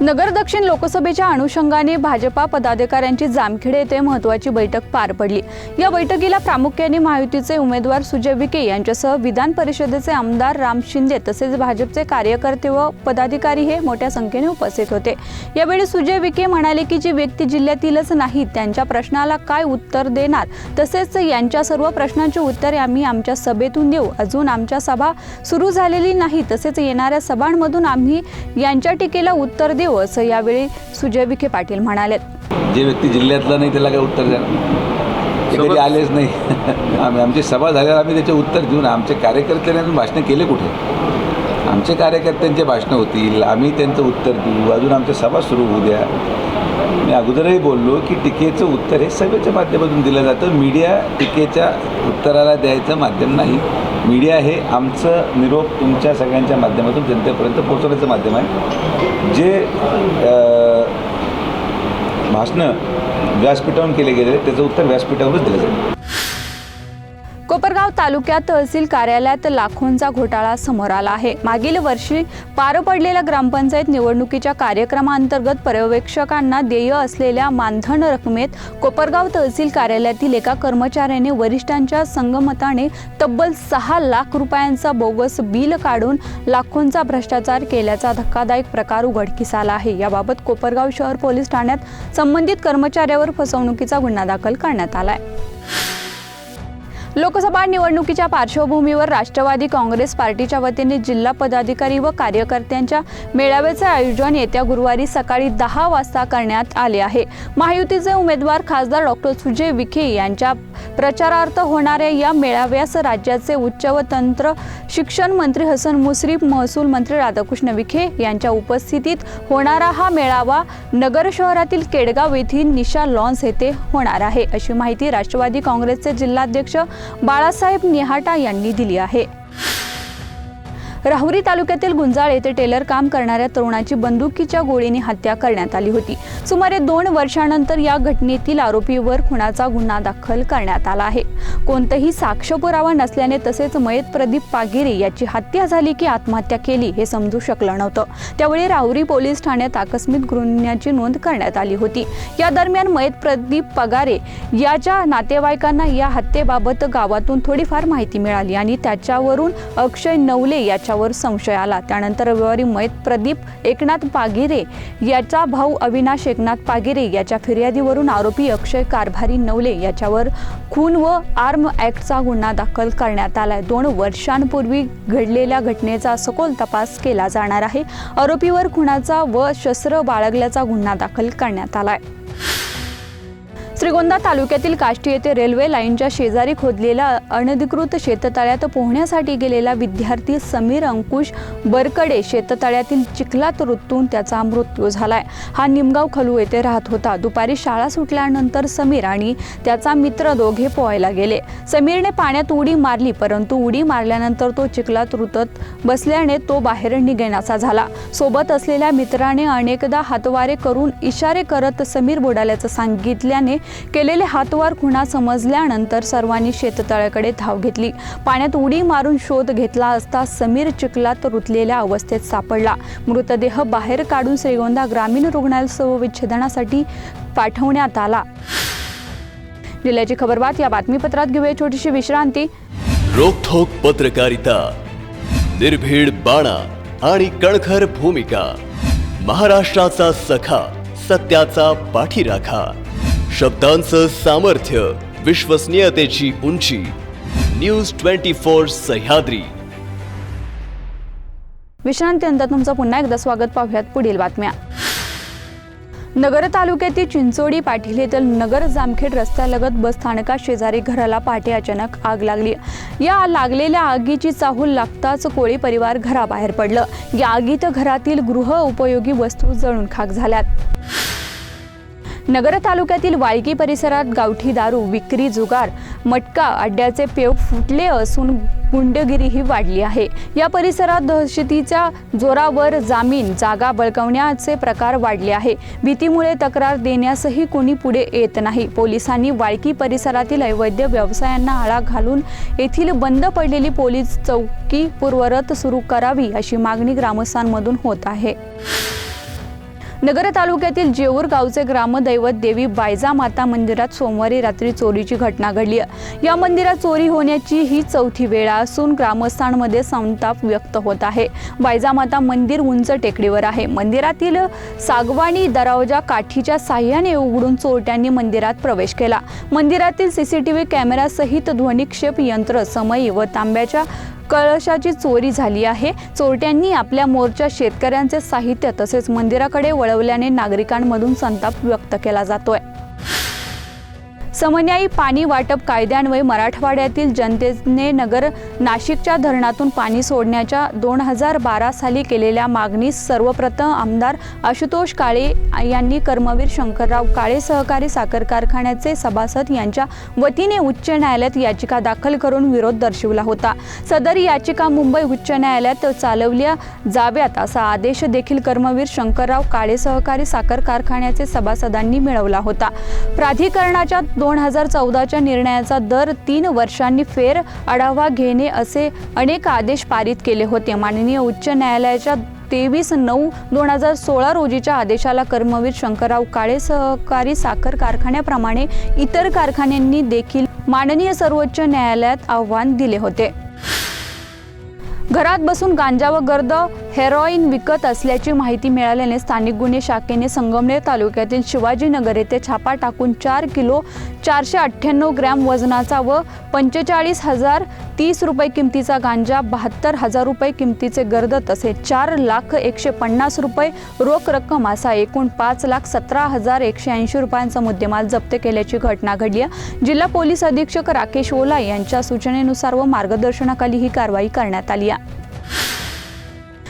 नगर दक्षिण लोकसभेच्या अनुषंगाने भाजपा पदाधिकाऱ्यांची जामखेडे येथे महत्त्वाची बैठक पार पडली. या बैठकीला प्रामुख्याने महायुतीचे उमेदवार सुजय विखे यांच्यासह विधान परिषदेचे आमदार राम शिंदे तसेच भाजपचे कार्यकर्ते व पदाधिकारी हे मोठ्या संख्येने उपस्थित होते. यावेळी सुजय विखे म्हणाले की जी व्यक्ती जिल्ह्यातीलच नाही त्यांच्या प्रश्नाला काय उत्तर देणार? तसेच यांच्या सर्व प्रश्नांची उत्तरे आम्ही आमच्या सभेतून देऊ. अजून आमच्या सभा सुरू झालेली नाही. तसेच येणाऱ्या सभांमधून आम्ही यांच्या टीकेला उत्तर देऊ. असं यावेळी सुजय विखे पाटील म्हणाले जे व्यक्ती जिल्ह्यातला नाही त्याला काय उत्तर द्या? ते कधी आलेच नाही. आम्ही आमची सभा झाल्यावर आम्ही त्याचे उत्तर देऊन आमचे कार्यकर्त्यांनी भाषणं केले कुठे? आमचे कार्यकर्त्यांचे भाषणं होतील. आम्ही त्यांचं उत्तर देऊ. अजून आमच्या सभा सुरू होऊ द्या. मी अगोदरही बोललो की टीकेचं उत्तर हे सभेच्या माध्यमातून दिलं जातं. मीडिया टीकेच्या उत्तराला द्यायचं माध्यम नाही. मीडिया हे आमचं निरोप तुमच्या सगळ्यांच्या माध्यमातून जनतेपर्यंत पोहोचवण्याचं माध्यम आहे. जे भाषणं व्यासपीठावरून केले गेले त्याचं उत्तर व्यासपीठावरच दिलं जाईल. तालुक्यात तहसील कार्यालयात लाखोंचा घोटाळा समोर आला आहे. मागील वर्षी पार पडलेल्या ग्रामपंचायत निवडणुकीच्या कार्यक्रमाअंतर्गत पर्यवेक्षकांना देय असलेल्या मानधन रकमेत कोपरगाव तहसील कार्यालयातील एका कर्मचाऱ्याने वरिष्ठांच्या संगमताने तब्बल सहा लाख रुपयांचा बोगस बिल काढून लाखोंचा भ्रष्टाचार केल्याचा धक्कादायक प्रकार उघडकीस आला आहे. याबाबत कोपरगाव शहर पोलीस ठाण्यात संबंधित कर्मचाऱ्यावर फसवणुकीचा गुन्हा दाखल करण्यात आलाय. लोकसभा निवडणुकीच्या पार्श्वभूमीवर राष्ट्रवादी काँग्रेस पार्टीच्या वतीने जिल्हा पदाधिकारी व कार्यकर्त्यांच्या मेळाव्याचे आयोजन येत्या गुरुवारी सकाळी दहा वाजता करण्यात आले आहे. महायुतीचे उमेदवार खासदार डॉक्टर सुजय विखे यांच्या प्रचारार्थ होणाऱ्या या मेळाव्यास राज्याचे उच्च व तंत्र शिक्षण मंत्री हसन मुश्रीफ महसूल मंत्री राधाकृष्ण विखे यांच्या उपस्थितीत होणारा हा मेळावा नगर शहरातील केडगाव येथील निशा लॉन्स येथे होणार आहे. अशी माहिती राष्ट्रवादी काँग्रेसचे जिल्हाध्यक्ष बाळासाहेब निहाटा यांनी दिली आहे. राहुरी तालुक्यातील गुंजाळ येथे टेलर काम करणाऱ्या तरुणाची बंदुकीच्या गोळीने हत्या करण्यात आली होती. सुमारे दोन वर्षानंतर या घटनेतील आरोपीवर खुनाचा गुन्हा दाखल करण्यात आला आहे. कोणतंही साक्ष पुरावा नसल्याने तसेच मयत प्रदीप पागिरे याची हत्या झाली की आत्महत्या केली हे समजू शकलं नव्हतं. त्यावेळी राहुरी पोलीस ठाण्यात आकस्मिक गुन्ह्याची नोंद करण्यात आली होती. या दरम्यान मयत प्रदीप पगारे याच्या नातेवाईकांना या हत्येबाबत गावातून थोडीफार माहिती मिळाली आणि त्याच्यावरून अक्षय नवले याच्या याच्यावर संशय आला. त्यानंतर रविवारी मयत प्रदीप एकनाथ पागिरे याचा भाऊ अविनाश एकनाथ पागिरे याच्या फिर्यादीवरून आरोपी अक्षय कारभारी नवले याच्यावर खून व आर्म ॲक्टचा गुन्हा दाखल करण्यात आलाय. दोन वर्षांपूर्वी घडलेल्या घटनेचा सखोल तपास केला जाणार आहे. आरोपीवर खुनाचा व शस्त्र बाळगल्याचा गुन्हा दाखल करण्यात आलाय. श्रीगोंदा तालुक्यातील काष्टी येथे रेल्वे लाईनच्या शेजारी खोदलेल्या अनधिकृत शेततळ्यात पोहण्यासाठी गेलेला विद्यार्थी समीर अंकुश बरकडे शेततळ्यातील चिखलात रुतून त्याचा मृत्यू झालाय. हा निमगाव खलू येथे राहत होता. दुपारी शाळा सुटल्यानंतर समीर आणि त्याचा मित्र दोघे पोहायला गेले. समीरने पाण्यात उडी मारली परंतु उडी मारल्यानंतर तो चिखलात रुतत बसल्याने तो बाहेर निघेनासा झाला. सोबत असलेल्या मित्राने अनेकदा हातवारे करून इशारे करत समीर बुडाल्याचं सांगितल्याने केलेले हातवार खुणा समजल्यानंतर सर्वांनी शेततळ्याकडे धाव घेतली. पाण्यात उडी मारून शोध घेतला असता समीर चिखलात रुतलेल्या अवस्थेत सापडला. मृतदेह बाहेर काढून श्रीगोंदा ग्रामीण रुग्णालय विच्छेदनासाठी पाठवण्यात आला. जिल्ह्याची खबरबात या बातमीपत्रात घेऊया छोटीशी विश्रांती. रोखोक पत्रकारिता निर्भीड बाणा आणि कणखर भूमिका महाराष्ट्राचा सखा सत्याचा पाठीराखा. शब्दांचं सामर्थ्य विश्वसनीयतेची उंची. न्यूज ट्वेंटी फोर सह्याद्री विश्रांतीनंतर तुमचं पुन्हा एकदा स्वागत पाहूयात पुढील बातम्या. नगर तालुक्यातील चिंचोडी पाटील येथील नगर जामखेड रस्त्यालगत बस स्थानका शेजारी घराला पहाटे अचानक आग लागली. या लागलेल्या आगीची चाहूल लागताच कोळी परिवार घराबाहेर पडलं. या आगीत घरातील गृह उपयोगी वस्तू जळून खाक झाल्यात. नगर तालुक्यातील वाळकी परिसरात गावठी दारू विक्री जुगार मटका अड्ड्याचे पेव फुटले असून गुंडगिरीही वाढली आहे. या परिसरात दहशतीच्या जोरावर जामीन जागा बळकवण्याचे प्रकार वाढले आहे. भीतीमुळे तक्रार देण्यासही कोणी पुढे येत नाही. पोलिसांनी वाळकी परिसरातील अवैध व्यवसायांना आळा घालून येथील बंद पडलेली पोलीस चौकी पूर्वरत सुरू करावी अशी मागणी ग्रामस्थांमधून होत आहे. नगर तालुक्यातील जेऊर गावचे ग्रामदैवत देवी बायजा माता मंदिरात सोमवारी रात्री चोरीची घटना घडली या मंदिरात चोरी होण्याची ही चौथी वेळ असून ग्रामस्थांमध्ये संताप व्यक्त होत आहे. बायजा माता मंदिर उंच टेकडीवर आहे. मंदिरातील सागवानी दरवाजा काठीच्या साह्याने उघडून चोरट्यांनी मंदिरात प्रवेश केला. मंदिरातील सीसीटीव्ही कॅमेरासहित ध्वनिक्षेप यंत्र समयी व तांब्याच्या कळशाची चोरी झाली आहे. चोरट्यांनी आपल्या मोर्चा शेतकऱ्यांचे साहित्य तसेच मंदिराकडे वळवल्याने नागरिकांमधून संताप व्यक्त केला जातोय. समन्यायी पाणी वाटप कायद्यान्वये मराठवाड्यातील जनतेने नगर नाशिकच्या धरणातून पाणी सोडण्याच्या दोन हजार बारा साली केलेल्या मागणीस सर्वप्रथम आमदार आशुतोष काळे यांनी कर्मवीर शंकरराव काळे सहकारी साखर कारखान्याचे सभासद यांच्या वतीने उच्च न्यायालयात याचिका दाखल करून विरोध दर्शवला होता. सदर याचिका मुंबई उच्च न्यायालयात चालवल्या जाव्यात असा आदेश देखील कर्मवीर शंकरराव काळे सहकारी साखर कारखान्याचे सभासदांनी मिळवला होता. प्राधिकरणाच्या दोन हजार चौदाच्या निर्णयाचा दर तीन वर्षांनी फेर आढावा घेणे असे अनेक आदेश पारित केले होते. माननीय उच्च न्यायालयाच्या तेवीस नऊ दोन हजार सोळा रोजीच्या आदेशाला कर्मवीर शंकरराव काळे सहकारी साखर कारखान्याप्रमाणे इतर कारखान्यांनी देखील माननीय सर्वोच्च न्यायालयात आव्हान दिले होते. घरात बसून गांजा व गर्द हेरॉईन विकत असल्याची माहिती मिळाल्याने स्थानिक गुन्हे शाखेने संगमनेर तालुक्यातील शिवाजीनगर येथे छापा टाकून चार किलो चारशे अठ्ठ्याण्णव ग्रॅम वजनाचा व पंचेचाळीस हजार तीस रुपये किमतीचा गांजा बहात्तर हजार रुपये किमतीचे गर्द तसेच चार लाख एकशे पन्नास रुपये रोख रक्कम असा एकूण पाच लाख सतरा हजार एकशे ऐंशी रुपयांचा मुद्देमाल जप्त केल्याची घटना घडली आहे. जिल्हा पोलीस अधीक्षक राकेश ओला यांच्या सूचनेनुसार व मार्गदर्शनाखाली ही कारवाई करण्यात आली आहे